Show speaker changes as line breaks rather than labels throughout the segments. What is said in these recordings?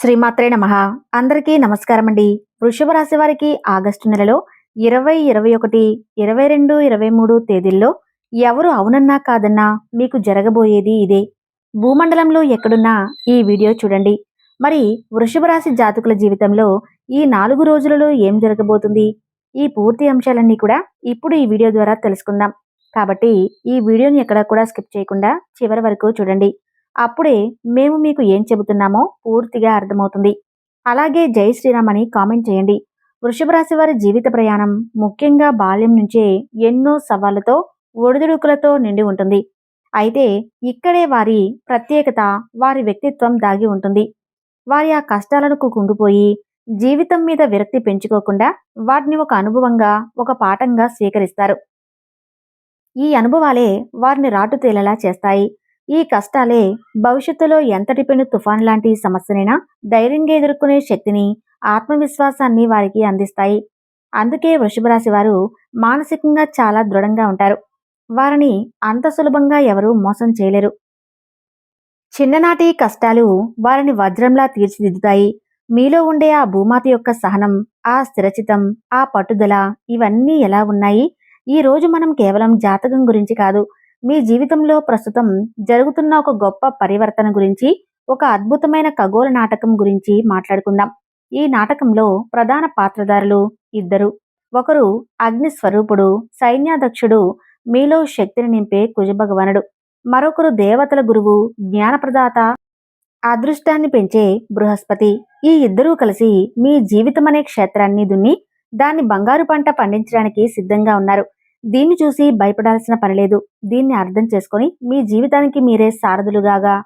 శ్రీమాత్రే నమ. అందరికీ నమస్కారం అండి వృషభ రాశి వారికి ఆగస్టు నెలలో ఇరవై ఇరవై ఒకటి ఇరవై రెండు ఇరవై మూడు తేదీల్లో ఎవరు అవునన్నా కాదన్నా మీకు జరగబోయేది ఇదే. భూమండలంలో ఎక్కడున్నా ఈ వీడియో చూడండి. మరి వృషభ రాశి జాతకుల జీవితంలో ఈ నాలుగు రోజులలో ఏం జరగబోతుంది? ఈ పూర్తి అంశాలన్నీ కూడా ఇప్పుడు ఈ వీడియో ద్వారా తెలుసుకుందాం. కాబట్టి ఈ వీడియోని ఎక్కడ కూడా స్కిప్ చేయకుండా చివరి వరకు చూడండి. అప్పుడే మేము మీకు ఏం చెబుతున్నామో పూర్తిగా అర్థమవుతుంది. అలాగే జై శ్రీరామ్ అని కామెంట్ చేయండి. వృషభ రాశి వారి జీవిత ప్రయాణం ముఖ్యంగా బాల్యం నుంచే ఎన్నో సవాళ్ళతో ఒడిదుడుకులతో నిండి ఉంటుంది. అయితే ఇక్కడే వారి ప్రత్యేకత వారి వ్యక్తిత్వం దాగి ఉంటుంది. వారి ఆ కష్టాలకు కుంగిపోయి జీవితం మీద విరక్తి పెంచుకోకుండా వాటిని ఒక అనుభవంగా ఒక పాఠంగా స్వీకరిస్తారు. ఈ అనుభవాలే వారిని రాటు తేలేలా చేస్తాయి. ఈ కష్టాలే భవిష్యత్తులో ఎంతటి పెను తుఫాన్ లాంటి సమస్యనైనా ధైర్యంగా ఎదుర్కొనే శక్తిని ఆత్మవిశ్వాసాన్ని వారికి అందిస్తాయి. అందుకే వృషభ రాశి వారు మానసికంగా చాలా దృఢంగా ఉంటారు. వారిని అంత సులభంగా ఎవరూ మోసం చేయలేరు. చిన్ననాటి కష్టాలు వారిని వజ్రంలా తీర్చిదిద్దుతాయి. మీలో ఉండే ఆ భూమాత యొక్క సహనం ఆ స్థిరచితం ఆ పట్టుదల ఇవన్నీ ఎలా ఉన్నాయి? ఈ రోజు మనం కేవలం జాతకం గురించి కాదు మీ జీవితంలో ప్రస్తుతం జరుగుతున్న ఒక గొప్ప పరివర్తన గురించి ఒక అద్భుతమైన ఖగోళ నాటకం గురించి మాట్లాడుకుందాం. ఈ నాటకంలో ప్రధాన పాత్రధారులు ఇద్దరు. ఒకరు అగ్ని స్వరూపుడు సైన్యాధ్యక్షుడు మీలో శక్తిని నింపే కుజభగవనుడు. మరొకరు దేవతల గురువు జ్ఞానప్రదాత అదృష్టాన్ని పెంచే బృహస్పతి. ఈ ఇద్దరూ కలిసి మీ జీవితం అనే క్షేత్రాన్ని దున్ని దాన్ని బంగారు పంట పండించడానికి సిద్ధంగా ఉన్నారు. దీన్ని చూసి భయపడాల్సిన పనిలేదు దీన్ని అర్థం చేసుకొని మీ జీవితానికి మీరే సారథులుగా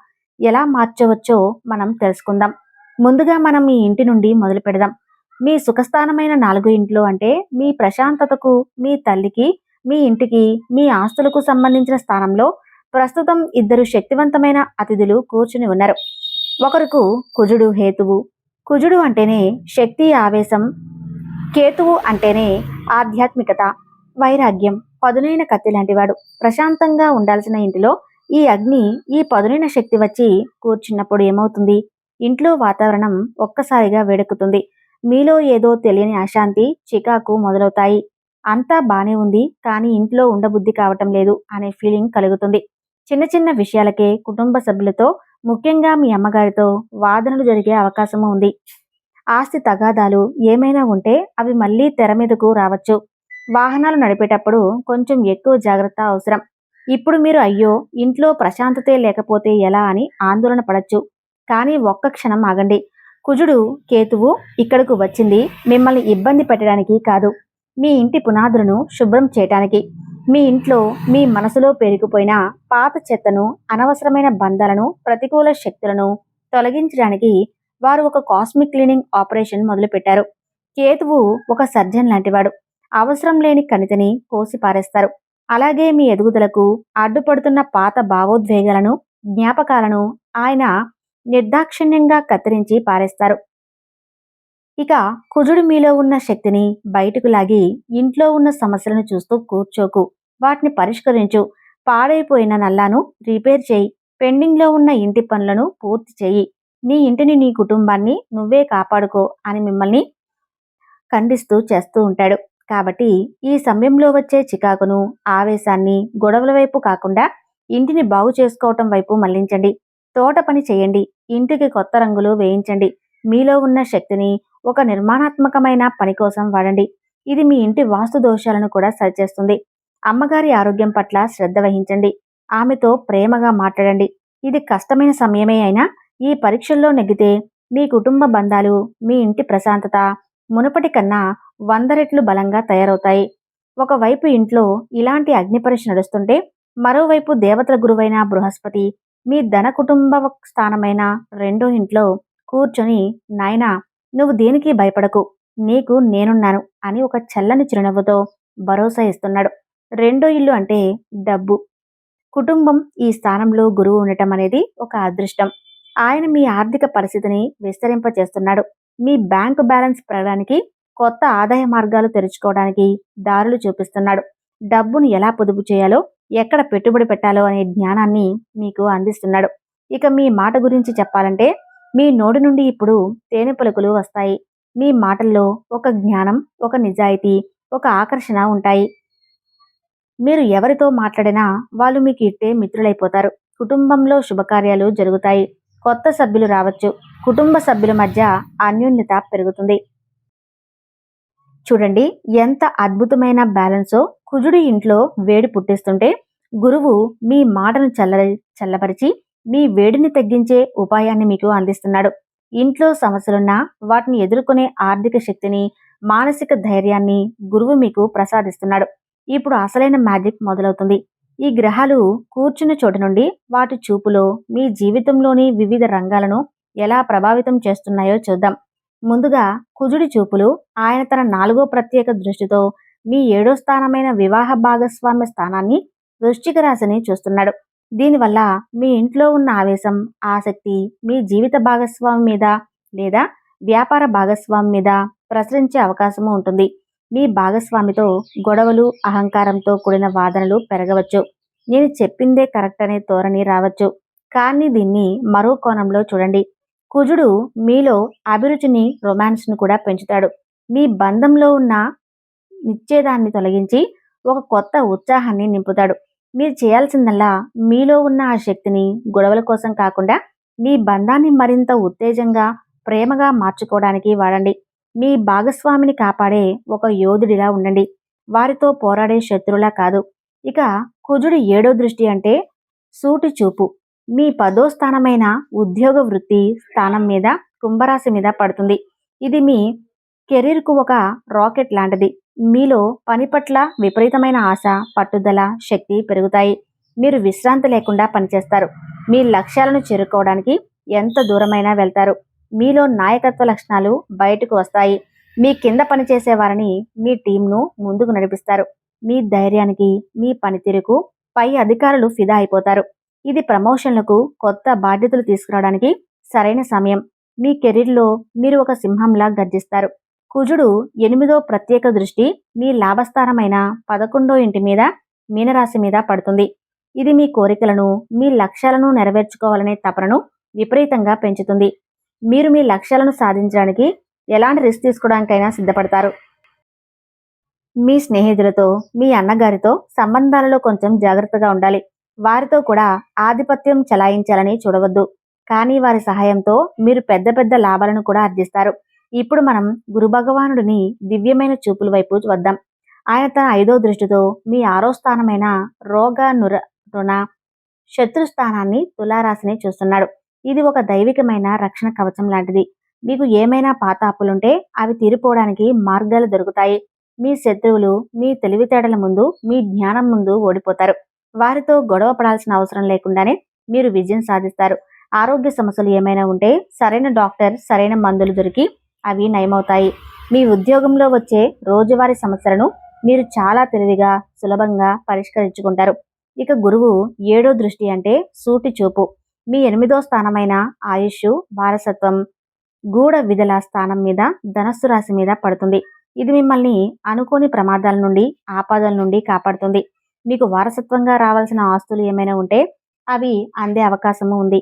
ఎలా మార్చవచ్చో మనం తెలుసుకుందాం. ముందుగా మనం మీ ఇంటి నుండి మొదలు పెడదాం. మీ సుఖస్థానమైన నాలుగు ఇంట్లో అంటే మీ ప్రశాంతతకు మీ తల్లికి మీ ఇంటికి మీ ఆస్తులకు సంబంధించిన స్థానంలో ప్రస్తుతం ఇద్దరు శక్తివంతమైన అతిథులు కూర్చుని ఉన్నారు. ఒకరుకు కుజుడు హేతువు. కుజుడు అంటేనే శక్తి ఆవేశం. కేతువు అంటేనే ఆధ్యాత్మికత. వైరాగ్యం పదునైన కత్తి లాంటివాడు. ప్రశాంతంగా ఉండాల్సిన ఇంటిలో ఈ అగ్ని ఈ పదునైన శక్తి వచ్చి కూర్చున్నప్పుడు ఏమవుతుంది? ఇంట్లో వాతావరణం ఒక్కసారిగా వేడెక్కుతుంది. మీలో ఏదో తెలియని అశాంతి చికాకు మొదలవుతాయి. అంతా బానే ఉంది కానీ ఇంట్లో ఉండబుద్ధి కావటం లేదు అనే ఫీలింగ్ కలుగుతుంది. చిన్న చిన్న విషయాలకే కుటుంబ సభ్యులతో ముఖ్యంగా మీ అమ్మగారితో వాదనలు జరిగే అవకాశము ఉంది. ఆస్తి తగాదాలు ఏమైనా ఉంటే అవి మళ్ళీ తెర మీదకు రావచ్చు. వాహనాలు నడిపేటప్పుడు కొంచెం ఎక్కువ జాగ్రత్త అవసరం. ఇప్పుడు మీరు అయ్యో ఇంట్లో ప్రశాంతతే లేకపోతే ఎలా అని ఆందోళన పడచ్చు. కానీ ఒక్క క్షణం ఆగండి. కుజుడు కేతువు ఇక్కడకు వచ్చింది. మిమ్మల్ని ఇబ్బంది పెట్టడానికి కాదు. మీ ఇంటి పునాదులను శుభ్రం చేయటానికి. మీ ఇంట్లో మీ మనసులో పేరుకుపోయిన పాత చెత్తను అనవసరమైన బంధాలను ప్రతికూల శక్తులను తొలగించడానికి వారు ఒక కాస్మిక్ క్లీనింగ్ ఆపరేషన్ మొదలుపెట్టారు. కేతువు ఒక సర్జన్ లాంటివాడు. అవసరం లేని కణితిని కోసి పారేస్తారు అలాగే మీ ఎదుగుదలకు అడ్డుపడుతున్న పాత భావోద్వేగాలను జ్ఞాపకాలను ఆయన నిర్దాక్షిణ్యంగా కత్తిరించి పారేస్తారు. ఇక కుజుడు మీలో ఉన్న శక్తిని బయటకు లాగి ఇంట్లో ఉన్న సమస్యలను చూస్తూ కూర్చోకు. వాటిని పరిష్కరించు. పాడైపోయిన నల్లాను రిపేర్ చేయి. పెండింగ్లో ఉన్న ఇంటి పనులను పూర్తి చేయి. నీ ఇంటిని నీ కుటుంబాన్ని నువ్వే కాపాడుకో అని మిమ్మల్ని ఖండిస్తూ చేస్తూ ఉంటాడు. కాబట్టి ఈ సమయంలో వచ్చే చికాకును ఆవేశాన్ని గొడవల వైపు కాకుండా ఇంటిని బాగు చేసుకోవటం వైపు మళ్ళించండి. తోట పని చేయండి. ఇంటికి కొత్త రంగులు వేయించండి. మీలో ఉన్న శక్తిని ఒక నిర్మాణాత్మకమైన పని కోసం వాడండి. ఇది మీ ఇంటి వాస్తు దోషాలను కూడా సరిచేస్తుంది. అమ్మగారి ఆరోగ్యం పట్ల శ్రద్ధ వహించండి. ఆమెతో ప్రేమగా మాట్లాడండి. ఇది కష్టమైన సమయమే అయినా ఈ పరీక్షల్లో నెగ్గితే మీ కుటుంబ బంధాలు మీ ఇంటి ప్రశాంతత మునుపటి కన్నా వంద రెట్లు బలంగా తయారవుతాయి. ఒకవైపు ఇంట్లో ఇలాంటి అగ్నిపరీక్ష నడుస్తుంటే మరోవైపు దేవతల గురువైన బృహస్పతి మీ ధన కుటుంబ స్థానమైన రెండో ఇంట్లో కూర్చొని నాయనా నువ్వు దేనికి భయపడకు? నీకు నేనున్నాను అని ఒక చల్లని చిరునవ్వుతో భరోసా ఇస్తున్నాడు. రెండో ఇల్లు అంటే డబ్బు. కుటుంబం ఈ స్థానంలో గురువు ఉండటం అనేది ఒక అదృష్టం. ఆయన మీ ఆర్థిక పరిస్థితిని విస్తరింపచేస్తున్నాడు. మీ బ్యాంకు బ్యాలెన్స్ పెరగడానికి కొత్త ఆదాయ మార్గాలు తెరుచుకోవడానికి దారులు చూపిస్తున్నాడు. డబ్బును ఎలా పొదుపు చేయాలో ఎక్కడ పెట్టుబడి పెట్టాలో అనే జ్ఞానాన్ని మీకు అందిస్తున్నాడు. ఇక మీ మాట గురించి చెప్పాలంటే మీ నోటి నుండి ఇప్పుడు తేనె పలుకులు వస్తాయి. మీ మాటల్లో ఒక జ్ఞానం ఒక నిజాయితీ ఒక ఆకర్షణ ఉంటాయి. మీరు ఎవరితో మాట్లాడినా వాళ్ళు మీకు ఇట్టే మిత్రులైపోతారు. కుటుంబంలో శుభకార్యాలు జరుగుతాయి. కొత్త సభ్యులు రావచ్చు. కుటుంబ సభ్యుల మధ్య అన్యోన్యత పెరుగుతుంది. చూడండి ఎంత అద్భుతమైన బ్యాలెన్సో కుజుడి ఇంట్లో వేడి పుట్టిస్తుంటే గురువు మీ మాటను చల్ల చల్లపరిచి మీ వేడిని తగ్గించే ఉపాయాన్ని మీకు అందిస్తున్నాడు. ఇంట్లో సమస్యలున్నా వాటిని ఎదుర్కొనే ఆర్థిక శక్తిని మానసిక ధైర్యాన్ని గురువు మీకు ప్రసాదిస్తున్నాడు. ఇప్పుడు అసలైన మ్యాజిక్ మొదలవుతుంది. ఈ గ్రహాలు కూర్చున్న చోటు నుండి వాటి చూపులో మీ జీవితంలోని వివిధ రంగాలను ఎలా ప్రభావితం చేస్తున్నాయో చూద్దాం. ముందుగా కుజుడి చూపులు ఆయన తన నాలుగో ప్రత్యేక దృష్టితో మీ ఏడో స్థానమైన వివాహ భాగస్వామ్య స్థానాన్ని వృశ్చిక రాశిని చూస్తున్నాడు. దీనివల్ల మీ ఇంట్లో ఉన్న ఆవేశం ఆసక్తి మీ జీవిత భాగస్వామి మీద లేదా వ్యాపార భాగస్వామి మీద ప్రసరించే అవకాశము ఉంటుంది. మీ భాగస్వామితో గొడవలు అహంకారంతో కూడిన వాదనలు పెరగవచ్చు. నేను చెప్పిందే కరెక్ట్ అనే ధోరణి రావచ్చు. కానీ దీన్ని మరో కోణంలో చూడండి. కుజుడు మీలో అభిరుచిని రొమాన్స్ను కూడా పెంచుతాడు. మీ బంధంలో ఉన్న నిశ్చేదాన్ని తొలగించి ఒక కొత్త ఉత్సాహాన్ని నింపుతాడు. మీరు చేయాల్సిందల్లా మీలో ఉన్న ఆ శక్తిని గొడవల కోసం కాకుండా మీ బంధాన్ని మరింత ఉత్తేజంగా ప్రేమగా మార్చుకోవడానికి వాడండి. మీ భాగస్వామిని కాపాడే ఒక యోధుడిలా ఉండండి. వారితో పోరాడే శత్రులా కాదు. ఇక కుజుడి ఏడో దృష్టి అంటే సూటి చూపు మీ పదో స్థానమైన ఉద్యోగ వృత్తి స్థానం మీద కుంభరాశి మీద పడుతుంది. ఇది మీ కెరీర్కు ఒక రాకెట్ లాంటిది. మీలో పని పట్ల విపరీతమైన ఆశ పట్టుదల శక్తి పెరుగుతాయి. మీరు విశ్రాంతి లేకుండా పనిచేస్తారు. మీ లక్ష్యాలను చేరుకోవడానికి ఎంత దూరమైనా వెళ్తారు. మీలో నాయకత్వ లక్షణాలు బయటకు వస్తాయి. మీ కింద పనిచేసే వారిని మీ టీంను ముందుకు నడిపిస్తారు. మీ ధైర్యానికి మీ పనితీరుకు పై అధికారులు ఫిదా అయిపోతారు. ఇది ప్రమోషన్లకు కొత్త బాధ్యతలు తీసుకురావడానికి సరైన సమయం. మీ కెరీర్లో మీరు ఒక సింహంలా గర్జిస్తారు. కుజుడు ఎనిమిదో ప్రత్యేక దృష్టి మీ లాభస్థానమైన పదకొండో ఇంటి మీద మీనరాశి మీద పడుతుంది. ఇది మీ కోరికలను మీ లక్ష్యాలను నెరవేర్చుకోవాలనే తపనను విపరీతంగా పెంచుతుంది. మీరు మీ లక్ష్యాలను సాధించడానికి ఎలాంటి రిస్క్ తీసుకోవడానికైనా సిద్ధపడతారు. మీ స్నేహితులతో మీ అన్నగారితో సంబంధాలలో కొంచెం జాగ్రత్తగా ఉండాలి. వారితో కూడా ఆధిపత్యం చలాయించాలని చూడవద్దు. కానీ వారి సహాయంతో మీరు పెద్ద పెద్ద లాభాలను కూడా ఆర్జిస్తారు. ఇప్పుడు మనం గురు భగవానుడిని దివ్యమైన చూపుల వైపు వద్దాం ఆయన తన ఐదో దృష్టితో మీ ఆరో స్థానమైన రోగ నుర రుణ శత్రుస్థానాన్ని తులారాశిని చూస్తున్నాడు. ఇది ఒక దైవికమైన రక్షణ కవచం లాంటిది. మీకు ఏమైనా పాత అప్పులుంటే అవి తీరిపోవడానికి మార్గాలు దొరుకుతాయి. మీ శత్రువులు మీ తెలివితేటల ముందు మీ జ్ఞానం ముందు ఓడిపోతారు. వారితో గొడవ పడాల్సిన అవసరం లేకుండానే మీరు విజయం సాధిస్తారు. ఆరోగ్య సమస్యలు ఏమైనా ఉంటే సరైన డాక్టర్ సరైన మందులు దొరికి అవి నయమవుతాయి. మీ ఉద్యోగంలో వచ్చే రోజువారీ సమస్యలను మీరు చాలా తెలివిగా సులభంగా పరిష్కరించుకుంటారు. ఇక గురువు ఏడో దృష్టి అంటే సూటి చూపు. మీ ఎనిమిదో స్థానమైన ఆయుష్ వారసత్వం గూఢ విధుల స్థానం మీద ధనస్సు రాశి మీద పడుతుంది. ఇది మిమ్మల్ని అనుకోని ప్రమాదాల నుండి ఆపదల నుండి కాపాడుతుంది. మీకు వారసత్వంగా రావాల్సిన ఆస్తులు ఏమైనా ఉంటే అవి అందే అవకాశము ఉంది.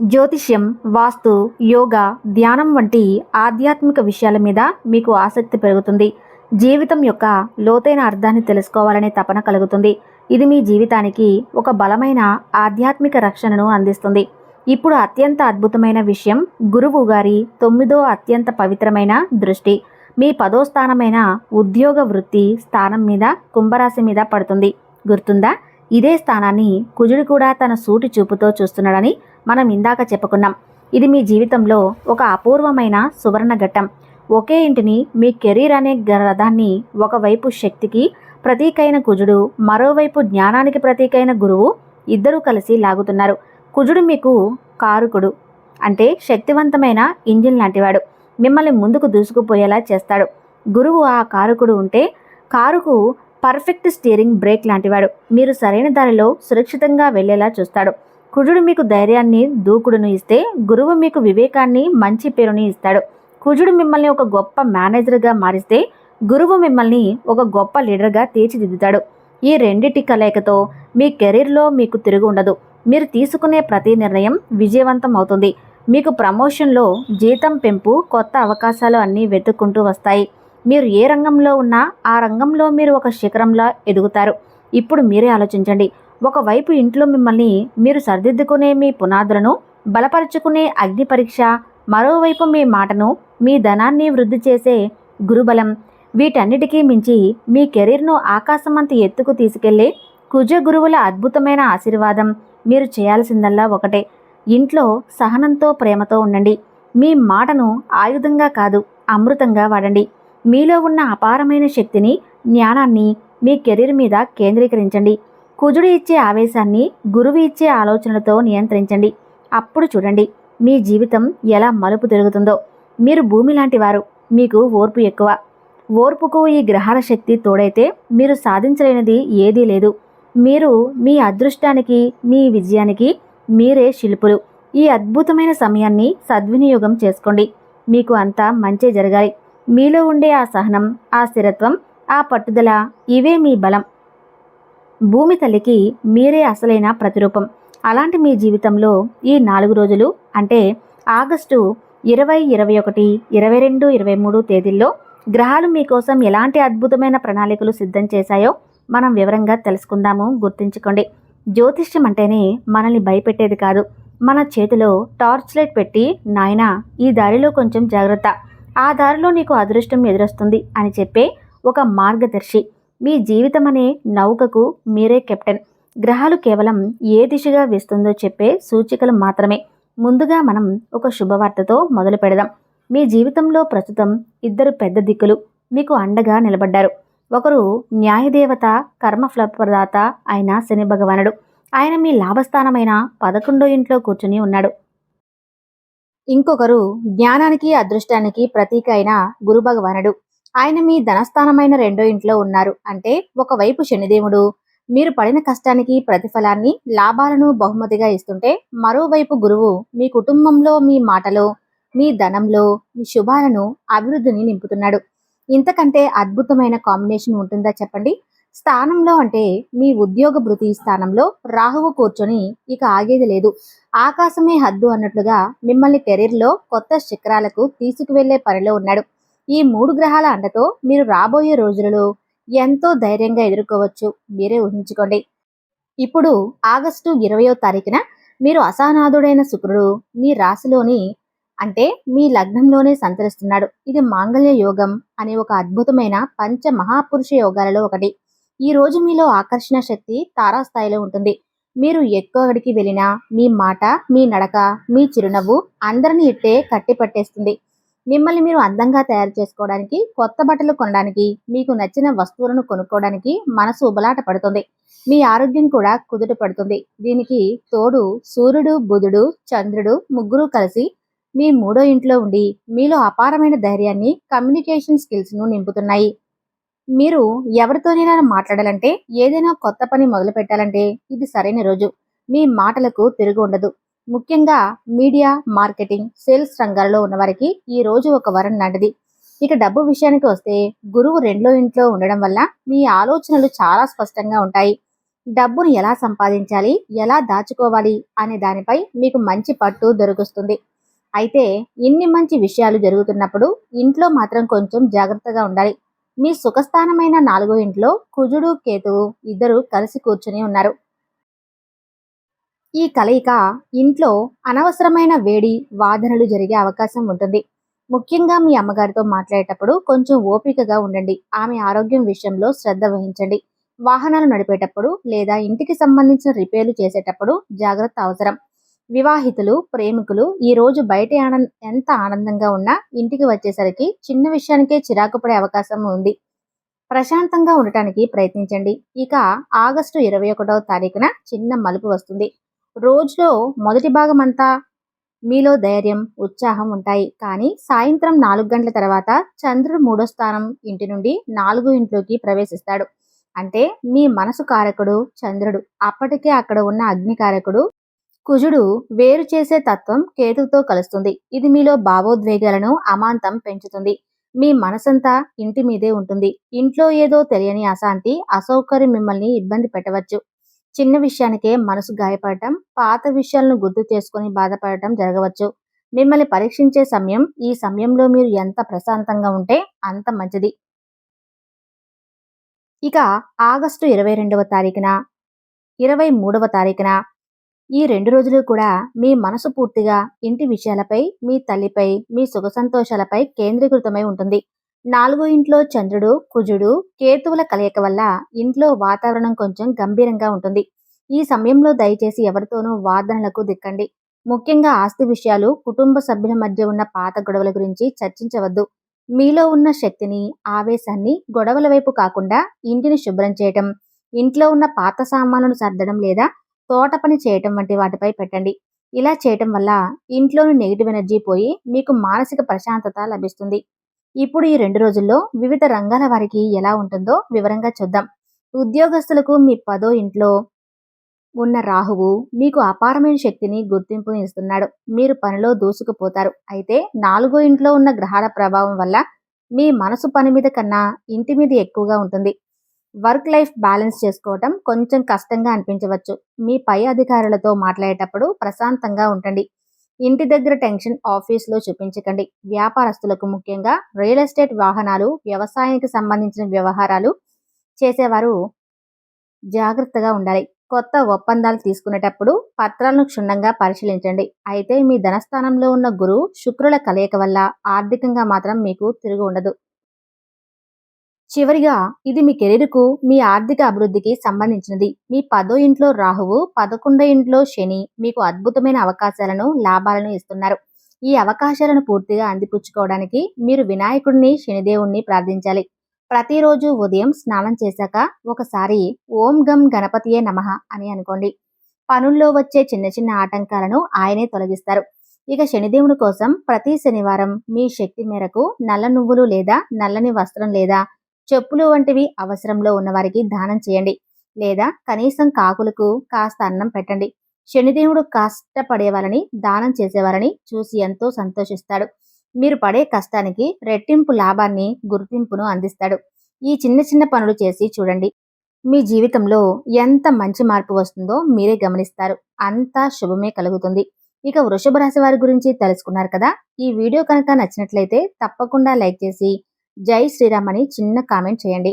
జ్యోతిష్యం వాస్తు యోగా ధ్యానం వంటి ఆధ్యాత్మిక విషయాల మీద మీకు ఆసక్తి పెరుగుతుంది. జీవితం యొక్క లోతైన అర్థాన్ని తెలుసుకోవాలనే తపన కలుగుతుంది. ఇది మీ జీవితానికి ఒక బలమైన ఆధ్యాత్మిక రక్షణను అందిస్తుంది. ఇప్పుడు అత్యంత అద్భుతమైన విషయం గురువు గారి తొమ్మిదో అత్యంత పవిత్రమైన దృష్టి. మీ పదో స్థానమైన ఉద్యోగ వృత్తి స్థానం మీద కుంభరాశి మీద పడుతుంది. గుర్తుందా? ఇదే స్థానాన్ని కుజుడు కూడా తన సూటి చూపుతో చూస్తున్నాడని మనం ఇందాక చెప్పుకున్నాం. ఇది మీ జీవితంలో ఒక అపూర్వమైన సువర్ణ ఘట్టం. ఒకే ఇంటిని మీ కెరీర్ అనే రథాన్ని ఒకవైపు శక్తికి ప్రతీకైన కుజుడు మరోవైపు జ్ఞానానికి ప్రతీకైన గురువు ఇద్దరూ కలిసి లాగుతున్నారు. కుజుడు మీకు కారుకుడు. అంటే శక్తివంతమైన ఇంజిన్ లాంటివాడు. మిమ్మల్ని ముందుకు దూసుకుపోయేలా చేస్తాడు. గురువు ఆ కారుకుడు ఉంటే కారుకు పర్ఫెక్ట్ స్టీరింగ్ బ్రేక్ లాంటివాడు. మీరు సరైన దారిలో సురక్షితంగా వెళ్ళేలా చూస్తాడు. కుజుడు మీకు ధైర్యాన్ని దూకుడును ఇస్తే గురువు మీకు వివేకాన్ని మంచి పేరుని ఇస్తాడు. కుజుడు మిమ్మల్ని ఒక గొప్ప మేనేజర్గా మారిస్తే గురువు మిమ్మల్ని ఒక గొప్ప లీడర్గా తీర్చిదిద్దుతాడు. ఈ రెండిటి కలయికతో మీ కెరీర్లో మీకు తిరుగు ఉండదు మీరు తీసుకునే ప్రతి నిర్ణయం విజయవంతం అవుతుంది.
మీకు ప్రమోషన్లో జీతం పెంపు కొత్త అవకాశాలు అన్నీ వెతుక్కుంటూ వస్తాయి. మీరు ఏ రంగంలో ఉన్నా ఆ రంగంలో మీరు ఒక శిఖరంలా ఎదుగుతారు. ఇప్పుడు మీరే ఆలోచించండి. ఒకవైపు ఇంట్లో మిమ్మల్ని మీరు సరిదిద్దుకునే మీ పునాదులను బలపరుచుకునే అగ్ని పరీక్ష మరోవైపు మీ మాటను మీ ధనాన్ని వృద్ధి చేసే గురుబలం వీటన్నిటికీ మించి మీ కెరీర్ను ఆకాశమంత ఎత్తుకు తీసుకెళ్ళే కుజ గురువుల అద్భుతమైన ఆశీర్వాదం మీరు చేయాల్సిందల్లా ఒకటే. ఇంట్లో సహనంతో ప్రేమతో ఉండండి. మీ మాటను ఆయుధంగా కాదు అమృతంగా వాడండి. మీలో ఉన్న అపారమైన శక్తిని జ్ఞానాన్ని మీ కెరీర్ మీద కేంద్రీకరించండి. కుజుడు ఇచ్చే ఆవేశాన్ని గురువు ఇచ్చే ఆలోచనలతో నియంత్రించండి. అప్పుడు చూడండి మీ జీవితం ఎలా మలుపు తిరుగుతుందో. మీరు భూమి లాంటి వారు మీకు ఓర్పు ఎక్కువ. ఓర్పుకు ఈ గ్రహాల శక్తి తోడైతే మీరు సాధించలేనిది ఏదీ లేదు. మీరు మీ అదృష్టానికి మీ విజయానికి మీరే శిల్పులు. ఈ అద్భుతమైన సమయాన్ని సద్వినియోగం చేసుకోండి. మీకు అంతా మంచి జరగాలి. మీలో ఉండే ఆ సహనం ఆ స్థిరత్వం ఆ పట్టుదల ఇవే మీ బలం. భూమి తల్లికి మీరే అసలైన ప్రతిరూపం. అలాంటి మీ జీవితంలో ఈ నాలుగు రోజులు అంటే ఆగస్టు ఇరవై ఇరవై ఒకటి ఇరవై రెండు ఇరవై మూడు తేదీల్లో గ్రహాలు మీకోసం ఎలాంటి అద్భుతమైన ప్రణాళికలు సిద్ధం చేశాయో మనం వివరంగా తెలుసుకుందాము. గుర్తుంచుకోండి. జ్యోతిష్యం అంటేనే మనల్ని భయపెట్టేది కాదు. మన చేతిలో టార్చ్ లైట్ పెట్టి నాయనా ఈ దారిలో కొంచెం జాగ్రత్త. ఆ దారిలో నీకు అదృష్టం ఎదురొస్తుంది అని చెప్పే ఒక మార్గదర్శి. మీ జీవితం అనే నౌకకు మీరే కెప్టెన్. గ్రహాలు కేవలం ఏ దిశగా వేస్తుందో చెప్పే సూచికలు మాత్రమే. ముందుగా మనం ఒక శుభవార్తతో మొదలు పెడదాం. మీ జీవితంలో ప్రస్తుతం ఇద్దరు పెద్ద దిక్కులు. మీకు అండగా నిలబడ్డారు. ఒకరు న్యాయదేవత కర్మఫలప్రదాత అయిన శని భగవానుడు. ఆయన మీ లాభస్థానమైన పదకొండో ఇంట్లో కూర్చుని ఉన్నాడు. ఇంకొకరు జ్ఞానానికి అదృష్టానికి ప్రతీక అయిన గురు భగవానుడు. ఆయన మీ ధనస్థానమైన రెండో ఇంట్లో ఉన్నారు. అంటే ఒకవైపు శనిదేవుడు. మీరు పడిన కష్టానికి ప్రతిఫలాన్ని లాభాలను బహుమతిగా ఇస్తుంటే మరోవైపు గురువు మీ కుటుంబంలో మీ మాటలో మీ ధనంలో మీ శుభాలను అభివృద్ధిని నింపుతున్నాడు. ఇంతకంటే అద్భుతమైన కాంబినేషన్ ఉంటుందా చెప్పండి? స్థానంలో అంటే మీ ఉద్యోగ భృతి స్థానంలో రాహువు కూర్చొని ఇక ఆగేది లేదు. ఆకాశమే హద్దు అన్నట్లుగా మిమ్మల్ని కెరీర్లో కొత్త శిఖరాలకు తీసుకువెళ్ళే పనిలో ఉన్నాడు. ఈ మూడు గ్రహాల అండతో మీరు రాబోయే రోజులలో ఎంతో ధైర్యంగా ఎదుర్కోవచ్చు. మీరే ఊహించుకోండి. ఇప్పుడు ఆగస్టు ఇరవయో తారీఖున మీరు అసానాథుడైన శుక్రుడు మీ రాశిలోని అంటే మీ లగ్నంలోనే సంచరిస్తున్నాడు. ఇది మాంగళ్య యోగం అనే ఒక అద్భుతమైన పంచ మహాపురుష యోగాలలో ఒకటి. ఈ రోజు మీలో ఆకర్షణ శక్తి తారాస్థాయిలో ఉంటుంది. మీరు ఎక్కువడికి వెళ్ళినా మీ మాట మీ నడక మీ చిరునవ్వు అందరిని ఇట్టే కట్టి పట్టేస్తుంది మిమ్మల్ని మీరు అందంగా తయారు చేసుకోవడానికి కొత్త బట్టలు కొనడానికి మీకు నచ్చిన వస్తువులను కొనుక్కోవడానికి మనసు ఉబలాట పడుతుంది. మీ ఆరోగ్యం కూడా కుదుట పడుతుంది. దీనికి తోడు సూర్యుడు బుధుడు చంద్రుడు ముగ్గురు కలిసి మీ మూడో ఇంట్లో ఉండి మీలో అపారమైన ధైర్యాన్ని కమ్యూనికేషన్ స్కిల్స్ను నింపుతున్నాయి. మీరు ఎవరితోనైనా మాట్లాడాలంటే ఏదైనా కొత్త పని మొదలు పెట్టాలంటే ఇది సరైన రోజు. మీ మాటలకు తిరుగు ఉండదు. ముఖ్యంగా మీడియా మార్కెటింగ్ సేల్స్ రంగాల్లో ఉన్నవారికి ఈ రోజు ఒక వరం లాంటిది. ఇక డబ్బు విషయానికి వస్తే గురువు రెండో ఇంట్లో ఉండడం వల్ల మీ ఆలోచనలు చాలా స్పష్టంగా ఉంటాయి. డబ్బును ఎలా సంపాదించాలి ఎలా దాచుకోవాలి అనే దానిపై మీకు మంచి పట్టు దొరుకుతుంది అయితే ఇన్ని మంచి విషయాలు జరుగుతున్నప్పుడు ఇంట్లో మాత్రం కొంచెం జాగ్రత్తగా ఉండాలి. మీ సుఖస్థానమైన నాలుగో ఇంట్లో కుజుడు కేతువు ఇద్దరు కలిసి కూర్చుని ఉన్నారు. ఈ కలయిక ఇంట్లో అనవసరమైన వేడి వాదనలు జరిగే అవకాశం ఉంటుంది. ముఖ్యంగా మీ అమ్మగారితో మాట్లాడేటప్పుడు కొంచెం ఓపికగా ఉండండి. ఆమె ఆరోగ్యం విషయంలో శ్రద్ధ వహించండి. వాహనాలు నడిపేటప్పుడు లేదా ఇంటికి సంబంధించిన రిపేర్లు చేసేటప్పుడు జాగ్రత్త అవసరం. వివాహితులు ప్రేమికులు ఈ రోజు బయట ఆనంద ఎంత ఆనందంగా ఉన్నా ఇంటికి వచ్చేసరికి చిన్న విషయానికే చిరాకు పడే అవకాశం ఉంది. ప్రశాంతంగా ఉండటానికి ప్రయత్నించండి. ఇక ఆగస్టు ఇరవై ఒకటవ తారీఖున చిన్న మలుపు వస్తుంది. రోజులో మొదటి భాగం అంతా మీలో ధైర్యం ఉత్సాహం ఉంటాయి. కానీ సాయంత్రం నాలుగు గంటల తర్వాత చంద్రుడు మూడో స్థానం ఇంటి నుండి నాలుగు ఇంట్లోకి ప్రవేశిస్తాడు. అంటే మీ మనసు కారకుడు చంద్రుడు. అప్పటికే అక్కడ ఉన్న అగ్ని కారకుడు కుజుడు వేరు చేసే తత్వం కేతుతో కలుస్తుంది. ఇది మీలో భావోద్వేగాలను అమాంతం పెంచుతుంది. మీ మనసంతా ఇంటి మీదే ఉంటుంది. ఇంట్లో ఏదో తెలియని అశాంతి అసౌకర్యం మిమ్మల్ని ఇబ్బంది పెట్టవచ్చు. చిన్న విషయానికే మనసు గాయపడటం పాత విషయాలను గుర్తు చేసుకుని బాధపడటం జరగవచ్చు. మిమ్మల్ని పరీక్షించే సమయం ఈ సమయంలో మీరు ఎంత ప్రశాంతంగా ఉంటే అంత మంచిది. ఇక ఆగస్టు ఇరవై రెండవ తారీఖున ఇరవై మూడవ తారీఖున ఈ రెండు రోజులు కూడా మీ మనసు పూర్తిగా ఇంటి విషయాలపై మీ తల్లిపై మీ సుఖ సంతోషాలపై కేంద్రీకృతమై ఉంటుంది. నాలుగో ఇంట్లో చంద్రుడు కుజుడు కేతువుల కలయిక వల్ల ఇంట్లో వాతావరణం కొంచెం గంభీరంగా ఉంటుంది. ఈ సమయంలో దయచేసి ఎవరితోనూ వాదనలకు దిక్కండి. ముఖ్యంగా ఆస్తి విషయాలు కుటుంబ సభ్యుల మధ్య ఉన్న పాత గొడవల గురించి చర్చించవద్దు. మీలో ఉన్న శక్తిని ఆవేశాన్ని గొడవల వైపు కాకుండా ఇంటిని శుభ్రం చేయటం ఇంట్లో ఉన్న పాత సామాన్లను సర్దడం లేదా తోట పని చేయటం వంటి వాటిపై పెట్టండి. ఇలా చేయటం వల్ల ఇంట్లోని నెగిటివ్ ఎనర్జీ పోయి మీకు మానసిక ప్రశాంతత లభిస్తుంది. ఇప్పుడు ఈ రెండు రోజుల్లో వివిధ రంగాల వారికి ఎలా ఉంటుందో వివరంగా చూద్దాం. ఉద్యోగస్తులకు మీ పదో ఇంట్లో ఉన్న రాహువు మీకు అపారమైన శక్తిని గుర్తింపుని ఇస్తున్నాడు. మీరు పనిలో దూసుకుపోతారు. అయితే నాలుగో ఇంట్లో ఉన్న గ్రహాల ప్రభావం వల్ల మీ మనసు పని మీద కన్నా ఇంటి మీద ఎక్కువగా ఉంటుంది. వర్క్ లైఫ్ బ్యాలెన్స్ చేసుకోవటం కొంచెం కష్టంగా అనిపించవచ్చు. మీ పై అధికారులతో మాట్లాడేటప్పుడు ప్రశాంతంగా ఉండండి. ఇంటి దగ్గర టెన్షన్ ఆఫీస్లో చూపించకండి. వ్యాపారస్తులకు ముఖ్యంగా రియల్ ఎస్టేట్ వాహనాలు వ్యవసాయానికి సంబంధించిన వ్యవహారాలు చేసేవారు జాగ్రత్తగా ఉండాలి. కొత్త ఒప్పందాలు తీసుకునేటప్పుడు పత్రాలను క్షుణ్ణంగా పరిశీలించండి. అయితే మీ ధనస్థానంలో ఉన్న గురువు శుక్రుల కలయిక వల్ల ఆర్థికంగా మాత్రం మీకు తిరుగు ఉండదు. చివరిగా ఇది మీ కెరీర్కు మీ ఆర్థిక అభివృద్ధికి సంబంధించినది. మీ పదో ఇంట్లో రాహువు పదకొండో ఇంట్లో శని మీకు అద్భుతమైన అవకాశాలను లాభాలను ఇస్తున్నారు. ఈ అవకాశాలను పూర్తిగా అందిపుచ్చుకోవడానికి మీరు వినాయకుడిని శనిదేవుణ్ణి ప్రార్థించాలి. ప్రతిరోజు ఉదయం స్నానం చేశాక ఒకసారి ఓం గం గణపతియే నమః అని అనుకోండి. పనుల్లో వచ్చే చిన్న చిన్న ఆటంకాలను ఆయనే తొలగిస్తారు. ఇక శనిదేవుని కోసం ప్రతి శనివారం మీ శక్తి మేరకు నల్ల నువ్వులు లేదా నల్లని వస్త్రం లేదా చెప్పులు వంటివి అవసరంలో ఉన్నవారికి దానం చేయండి. లేదా కనీసం కాకులకు కాస్త అన్నం పెట్టండి. శనిదేవుడు కష్టపడేవారని దానం చేసేవారని చూసి ఎంతో సంతోషిస్తాడు. మీరు పడే కష్టానికి రెట్టింపు లాభాన్ని గుర్తింపును అందిస్తాడు. ఈ చిన్న చిన్న పనులు చేసి చూడండి. మీ జీవితంలో ఎంత మంచి మార్పు వస్తుందో మీరే గమనిస్తారు. అంతా శుభమే కలుగుతుంది. ఇక వృషభ రాశి వారి గురించి తెలుసుకున్నారు కదా? ఈ వీడియో కనుక నచ్చినట్లయితే తప్పకుండా లైక్ చేసి జై శ్రీరామ్ అని చిన్న కామెంట్ చేయండి.